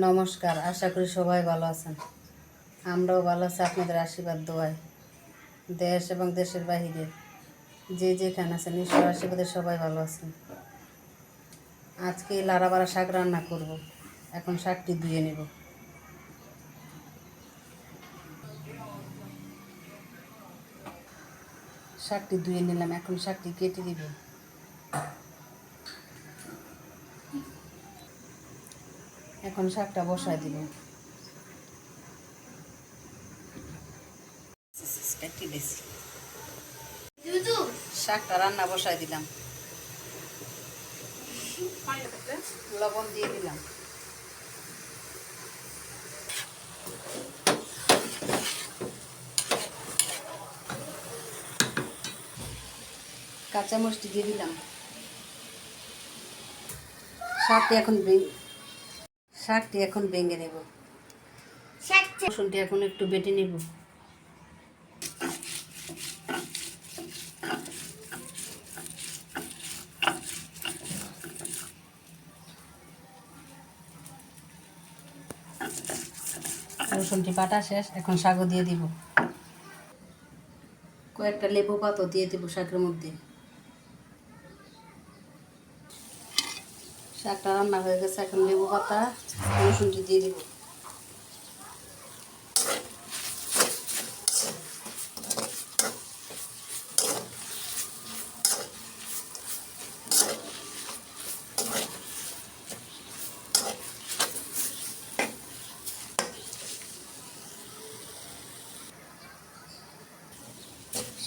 নমস্কার, আশা করি সবাই ভালো আছেন। আমরাও ভালো আছি, আপনাদের আশীর্বাদ, দোয়ায়। দেশ এবং দেশের বাহিরে যে যেখানে আছেন ঈশ্বর আশীর্বাদে সবাই ভালো আছেন। আজকে লাড়াবাড়া শাক রান্না করব। এখন শাকটি ধুয়ে নেব। শাকটি ধুয়ে নিলাম, এখন শাকটি কেটে দিব। এখন শাকটা বসায় দিব। শাকটা রান্না বসায় দিলাম। লবণ দিয়ে দিলাম। কাঁচামরিচটি দিয়ে দিলাম। শাকটি এখন শাকটি এখন ভেঙে নেব। রসুনটি এখন একটু বেটে নেব। রসুনটি বাটা শেষ এখন শাকও দিয়ে দিব। কয়েকটা লেবু পাতাও দিয়ে দিব শাকের মধ্যে। শাকটা রান্না হয়ে গেছে, এখন লেবু পাতা, রসুনটি দিয়ে দিব।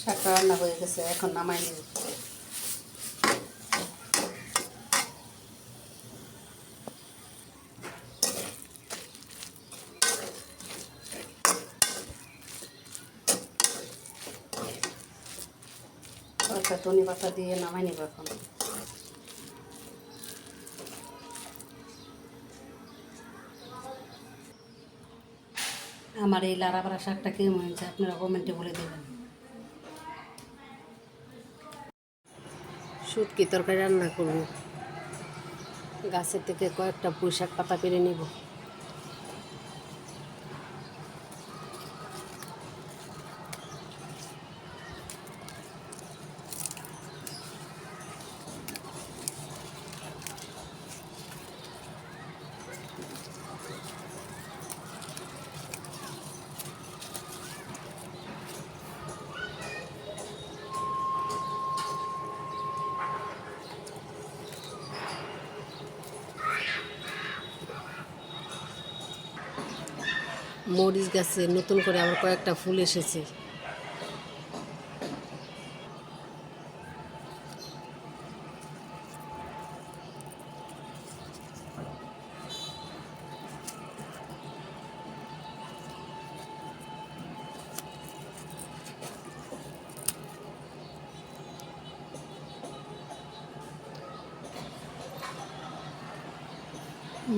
শাকটা রান্না হয়ে গেছে, এখন নামাই নিব কয়েকটা ধনে পাতা দিয়ে নামাই নিব এখন। আমার এই লাড়াপাড়া শাকটা কেমন হয়েছে আপনারা কমেন্টে বলে দেবেন। শুটকি তরকারি রান্না করব। গাছের থেকে কয়েকটা পুঁই শাক পাতা পেরে নেব। মরিচ গাছে নতুন করে আবার কয়েকটা ফুল এসেছে।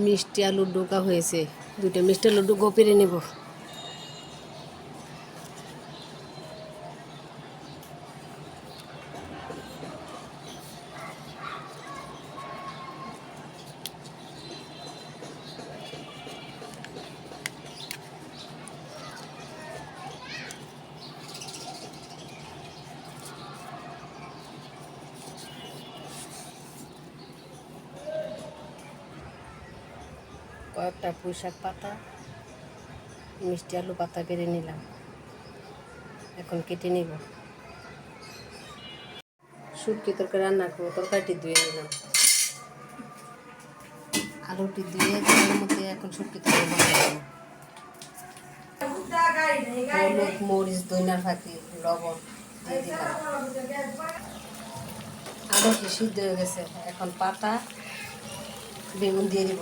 মিষ্টি আলুর ডোকা হয়েছে। দুইটা মিষ্টি আলু গোপিরে নেব। কয়েকটা পুঁইশাক পাতা, মিষ্টি আলু পাতা পেরে নিলাম। এখন কেটে নিব। শুটকি তরকারি রান্না করব, তরকারিটি ধুয়ে নিলাম। আলুটি ধুয়ে জলের মধ্যে এখন শুটকি তরকারি হলুদ, মরিচ দইনার ফাঁকি লবণ দিয়ে আলুটি সিদ্ধ হয়ে গেছে। এখন পাতা, বেগুন দিয়ে দিব।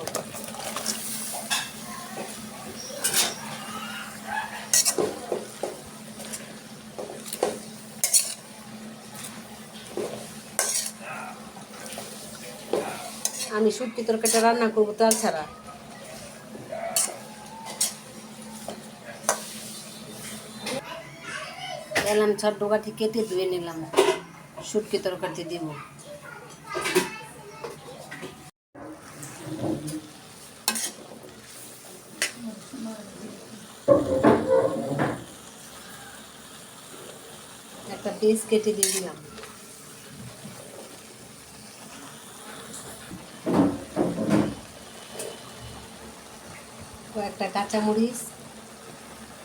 আমি শুটকি তরকারিটা রান্না করব তাল ছাড়া। এলাম ছাড় ডোকাটি কেটে ধুয়ে নিলাম। শুটকি তরকারিতে দিব। একটা পিস কেটে দিয়ে দিলাম কয়েকটা কাঁচামরিচ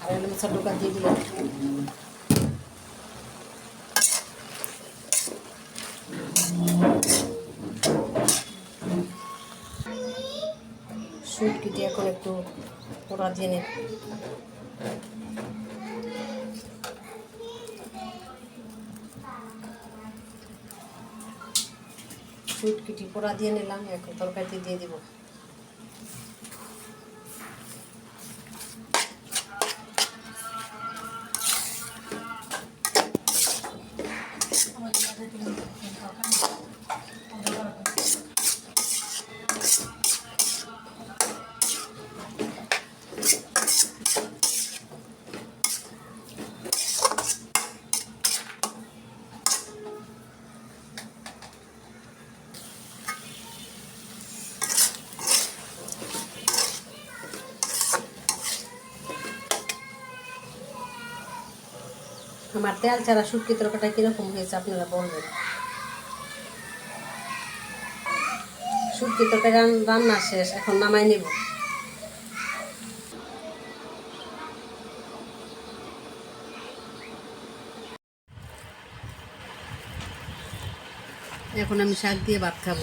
আর এলো ছোট টোকা দিয়ে দিলাম। শুটকিটি এখন একটু পোড়া দিয়ে নেব। শুটকিটি পোড়া দিয়ে নিলাম, এখন তরকারিতে দিয়ে দিব। আমার তেল ছাড়া শুটকি তরকারিটা কীরকম হয়েছে আপনারা বলবেন? শুটকি তরকারি রান্না শেষ? এখন নামাই নেব। এখন আমি শাক দিয়ে ভাত খাব।